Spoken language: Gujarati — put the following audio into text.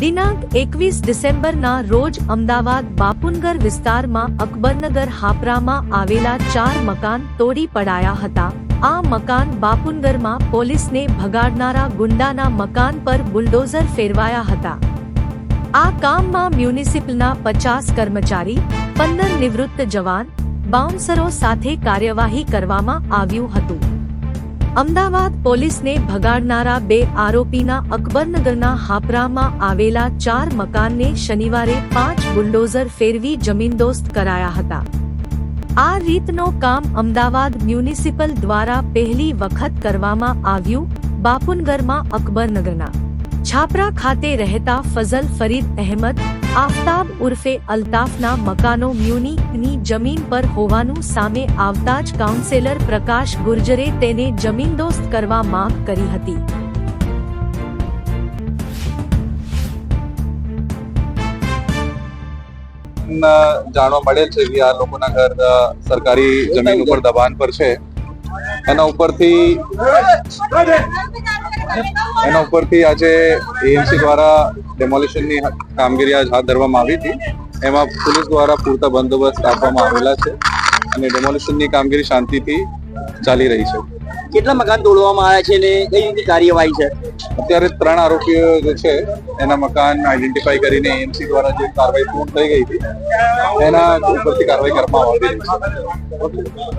દિનાંક એકવીસ ડિસેમ્બરના રોજ અમદાવાદ બાપુનગર વિસ્તારમાં અકબરનગર હાપરામાં આવેલા ચાર મકાન તોડી પડાયા હતા. આ મકાન બાપુનગરમાં પોલીસને ભગાડનારા ગુંડાના મકાન પર બુલડોઝર ફેરવાયા હતા. આ કામમાં મ્યુનિસિપલના પચાસ કર્મચારી, પંદર નિવૃત્ત જવાન, બાઉન્સરો સાથે કાર્યવાહી કરવામાં આવ્યું હતું. અમદાવાદ પોલીસને ભગાડનારા બે આરોપીના અકબરનગરના હાપરામાં આવેલા ચાર મકાનને શનિવારે પાંચ બુલડોઝર ફેરવી જમીનદોસ્ત કરાયા હતા. આ રીતનો કામ અમદાવાદ મ્યુનિસિપલ દ્વારા પહેલી વખત કરવામાં આવ્યું બાપુનગરમાં અકબરનગરના. છાપરા ખાતે રહેતા ફઝલ ફરીદ અહેમદ આફતાબ ઉર્ફે અલ્તાફના મકાનો મ્યુનિકની જમીન પર હોવાનું સામે આવતા જ કાઉન્સેલર પ્રકાશ ગુર્જરે તેને જમીનદોસ્ત કરવા માંગ કરી હતી. જાણવા મળે છે કે આ લોકોના ઘર સરકારી જમીન ઉપર દબાણ પર છે. એના ઉપરથી એના ઉપરથી આજે એએમસી દ્વારા ડેમોલિશનની કામગીરી આજ હાથ ધરવામાં આવી હતી. એમાં પોલીસ દ્વારા પૂરતા બંદોબસ્ત આપવામાં આવેલા છે અને ડેમોલિશનની કામગીરી શાંતિથી ચાલી રહી છે. કેટલા મકાન તોડવામાં આવ્યા છે ને કઈ રીતે કાર્યવાહી છે? અત્યારે ત્રણ આરોપીઓ જે છે એના મકાન આઈડેન્ટિફાઈ કરીને એએમસી દ્વારા જે કાર્યવાહી પૂર્ણ થઈ ગઈ હતી એના ઉપરથી કાર્યવાહી કરવામાં આવી છે.